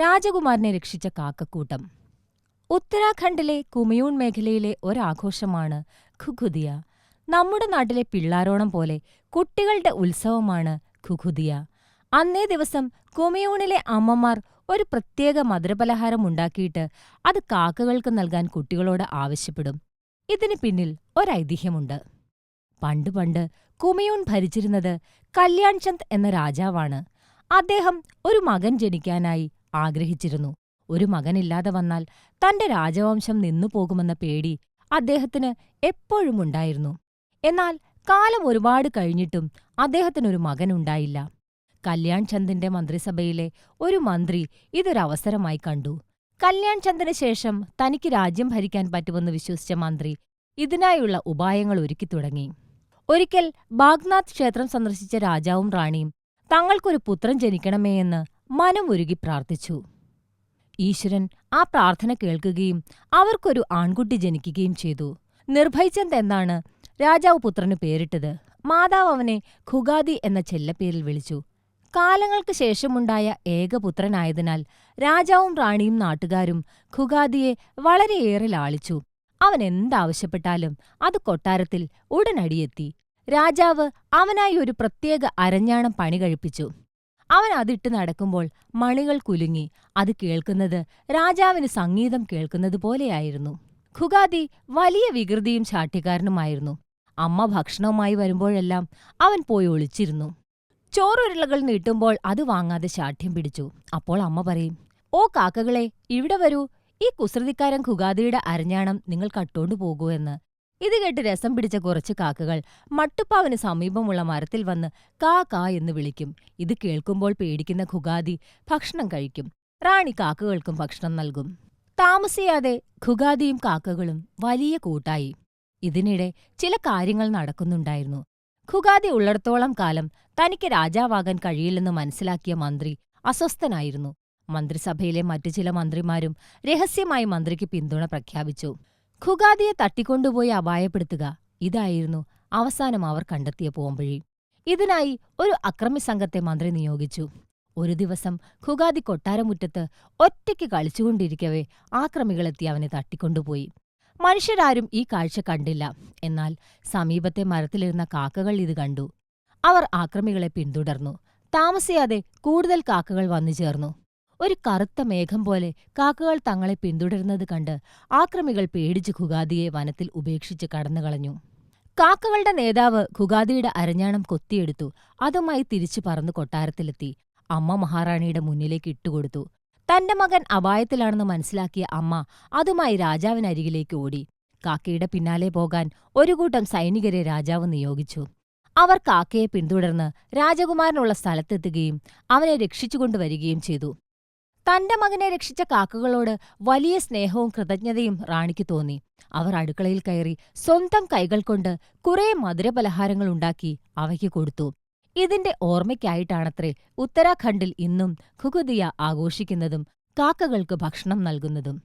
രാജകുമാരനെ രക്ഷിച്ച കാക്കക്കൂട്ടം. ഉത്തരാഖണ്ഡിലെ കുമയൂൺ മേഖലയിലെ ഒരാഘോഷമാണ് ഖുഖുദിയ. നമ്മുടെ നാട്ടിലെ പിള്ളാരോണം പോലെ കുട്ടികളുടെ ഉത്സവമാണ് ഖുഖുദിയ. അന്നേ ദിവസം കുമയൂണിലെ അമ്മമാർ ഒരു പ്രത്യേക മധുരപലഹാരം ഉണ്ടാക്കിയിട്ട് അത് കാക്കകൾക്ക് നൽകാൻ കുട്ടികളോട് ആവശ്യപ്പെടും. ഇതിന് പിന്നിൽ ഒരൈതിഹ്യമുണ്ട്. പണ്ട് പണ്ട് കുമയൂൺ ഭരിച്ചിരുന്നത് കല്യാൺചന്ദ് എന്ന രാജാവാണ്. അദ്ദേഹം ഒരു മകൻ ജനിക്കാനായി ആഗ്രഹിച്ചിരുന്നു. ഒരു മകനില്ലാതെ വന്നാൽ തന്റെ രാജവംശം നിന്നുപോകുമെന്ന പേടി അദ്ദേഹത്തിന് എപ്പോഴുമുണ്ടായിരുന്നു എന്നാൽ കാലം ഒരുപാട് കഴിഞ്ഞിട്ടും അദ്ദേഹത്തിനൊരു മകനുണ്ടായില്ല കല്യാൺ ചന്ദിന്റെ മന്ത്രിസഭയിലെ ഒരു മന്ത്രി ഇതൊരവസരമായി കണ്ടു. കല്യാൺ ചന്ദിന് ശേഷം തനിക്ക് രാജ്യം ഭരിക്കാൻ പറ്റുമെന്ന് വിശ്വസിച്ച മന്ത്രി ഇതിനായുള്ള ഉപായങ്ങൾ ഒരുക്കി തുടങ്ങി. ഒരിക്കൽ ബാഗ്നാഥ് ക്ഷേത്രം സന്ദർശിച്ച രാജാവും റാണിയും തങ്ങൾക്കൊരു പുത്രൻ ജനിക്കണമേ എന്ന് മനമൊരുകി പ്രാർത്ഥിച്ചു. ഈശ്വരൻ ആ പ്രാർത്ഥന കേൾക്കുകയും അവർക്കൊരു ആൺകുട്ടി ജനിക്കുകയും ചെയ്തു. നിർഭയചന്ദ് എന്നാണ് രാജാവ് പുത്രന് പേരിട്ടത്. മാതാവ് അവനെ ഖുഗാദി എന്ന ചെല്ലപ്പേരിൽ വിളിച്ചു. കാലങ്ങൾക്ക് ശേഷമുണ്ടായ ഏകപുത്രനായതിനാൽ രാജാവും റാണിയും നാട്ടുകാരും ഖുഗാദിയെ വളരെയേറെ ലാളിച്ചു. അവൻ എന്താവശ്യപ്പെട്ടാലും അത് കൊട്ടാരത്തിൽ ഉടനടിയെത്തി. രാജാവ് അവനായി ഒരു പ്രത്യേക അരഞ്ഞാണം പണി കഴിപ്പിച്ചു. അവൻ അതിട്ട് നടക്കുമ്പോൾ മണികൾ കുലുങ്ങി. അത് കേൾക്കുന്നത് രാജാവിന് സംഗീതം കേൾക്കുന്നത് പോലെയായിരുന്നു. ഖുഗാദി വലിയ വികൃതിയും ശാഠ്യക്കാരനുമായിരുന്നു അമ്മ ഭക്ഷണവുമായി വരുമ്പോഴെല്ലാം അവൻ പോയി ഒളിച്ചിരുന്നു. ചോറുരുളകൾ നീട്ടുമ്പോൾ അത് വാങ്ങാതെ ശാഠ്യം പിടിച്ചു. അപ്പോൾ അമ്മ പറയും ഓ കാക്കകളെ ഇവിടെ വരൂ. ഈ കുസൃതിക്കാരൻ ഖുഗാദിയുടെ അരഞ്ഞാണം നിങ്ങൾ കട്ടോണ്ടു പോകൂ എന്ന് ഇത് കേട്ട് രസം പിടിച്ച കുറച്ച് കാക്കകൾ മട്ടുപ്പാവിന് സമീപമുള്ള മരത്തിൽ വന്ന് കാ കാ എന്ന് വിളിക്കും. ഇത് കേൾക്കുമ്പോൾ പേടിക്കുന്ന ഖുഗാദി ഭക്ഷണം കഴിക്കും. റാണി കാക്കകൾക്കും ഭക്ഷണം നൽകും. താമസിയാതെ ഖുഗാദിയും കാക്കകളും വലിയ കൂട്ടായി. ഇതിനിടെ ചില കാര്യങ്ങൾ നടക്കുന്നുണ്ടായിരുന്നു. ഖുഗാദി ഉള്ളിടത്തോളം കാലം തനിക്ക് രാജാവാകാൻ കഴിയില്ലെന്ന് മനസ്സിലാക്കിയ മന്ത്രി അസ്വസ്ഥനായിരുന്നു. മന്ത്രിസഭയിലെ മറ്റു ചില മന്ത്രിമാരും രഹസ്യമായി മന്ത്രിക്ക് പിന്തുണ പ്രഖ്യാപിച്ചു. ഖുഗാദിയെ തട്ടിക്കൊണ്ടുപോയി അപായപ്പെടുത്തുക ഇതായിരുന്നു അവസാനം അവർ കണ്ടെത്തിയ പോംവഴി. ഇതിനായി ഒരു അക്രമി സംഘത്തെ മന്ത്രി നിയോഗിച്ചു. ഒരു ദിവസം ഖുഗാദി കൊട്ടാരമുറ്റത്ത് ഒറ്റയ്ക്ക് കളിച്ചുകൊണ്ടിരിക്കവേ ആക്രമികളെത്തി അവനെ തട്ടിക്കൊണ്ടുപോയി. മനുഷ്യരാരും ഈ കാഴ്ച കണ്ടില്ല. എന്നാൽ സമീപത്തെ മരത്തിലിരുന്ന കാക്കകൾ ഇത് കണ്ടു. അവർ ആക്രമികളെ പിന്തുടർന്നു. താമസിയാതെ കൂടുതൽ കാക്കകൾ വന്നു ചേർന്നു. ഒരു കറുത്ത മേഘം പോലെ കാക്കകൾ തങ്ങളെ പിന്തുടരുന്നത് കണ്ട് ആക്രമികൾ പേടിച്ച് ഖുഗാദിയെ വനത്തിൽ ഉപേക്ഷിച്ച് കടന്നുകളഞ്ഞു. കാക്കകളുടെ നേതാവ് ഖുഗാദിയുടെ അരഞ്ഞാണം കൊത്തിയെടുത്തു. അതുമായി തിരിച്ചു പറന്ന് കൊട്ടാരത്തിലെത്തി. അമ്മ മഹാറാണിയുടെ മുന്നിലേക്ക് ഇട്ടുകൊടുത്തു. തന്റെ മകൻ അപായത്തിലാണെന്ന് മനസ്സിലാക്കിയ അമ്മ അതുമായി രാജാവിനരികിലേക്ക് ഓടി. കാക്കയുടെ പിന്നാലെ പോകാൻ ഒരു കൂട്ടം സൈനികരെ രാജാവ് നിയോഗിച്ചു. അവർ കാക്കയെ പിന്തുടർന്ന് രാജകുമാരനുള്ള സ്ഥലത്തെത്തുകയും അവനെ രക്ഷിച്ചുകൊണ്ടുവരികയും ചെയ്തു. തന്റെ മകനെ രക്ഷിച്ച കാക്കകളോട് വലിയ സ്നേഹവും കൃതജ്ഞതയും റാണിക്ക് തോന്നി. അവർ അടുക്കളയിൽ കയറി സ്വന്തം കൈകൾ കൊണ്ട് കുറേ മധുരപലഹാരങ്ങൾ ഉണ്ടാക്കി അവയ്ക്ക് കൊടുത്തു. ഇതിന്റെ ഓർമ്മയ്ക്കായിട്ടാണത്രേ ഉത്തരാഖണ്ഡിൽ ഇന്നും ഖുഖുദിയ ആഘോഷിക്കുന്നതും കാക്കകൾക്ക് ഭക്ഷണം നൽകുന്നതും.